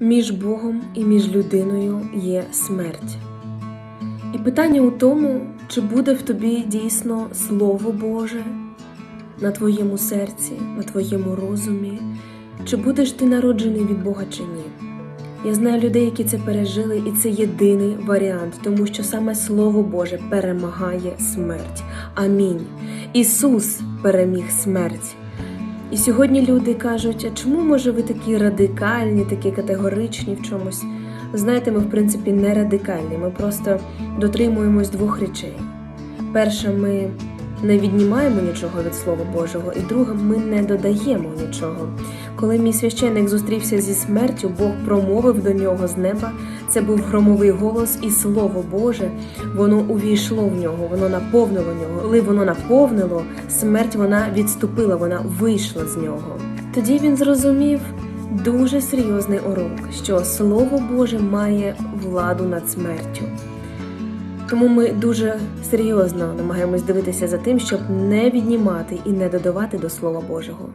Між Богом і між людиною є смерть. І питання у тому, чи буде в тобі дійсно Слово Боже на твоєму серці, на твоєму розумі, чи будеш ти народжений від Бога чи ні. Я знаю людей, які це пережили, і це єдиний варіант, тому що саме Слово Боже перемагає смерть. Амінь. Ісус переміг смерть. І сьогодні люди кажуть: а чому може ви такі радикальні, такі категоричні в чомусь? Знаєте, ми в принципі не радикальні, ми просто дотримуємось двох речей. Перше, ми не віднімаємо нічого від Слова Божого, і друге, ми не додаємо нічого. Коли мій священник зустрівся зі смертю, Бог промовив до нього з неба. Це був громовий голос, і Слово Боже, воно увійшло в нього, воно наповнило нього. Коли воно наповнило, смерть вона відступила, вона вийшла з нього. Тоді він зрозумів дуже серйозний урок, що Слово Боже має владу над смертю. Тому ми дуже серйозно намагаємось дивитися за тим, щоб не віднімати і не додавати до Слова Божого.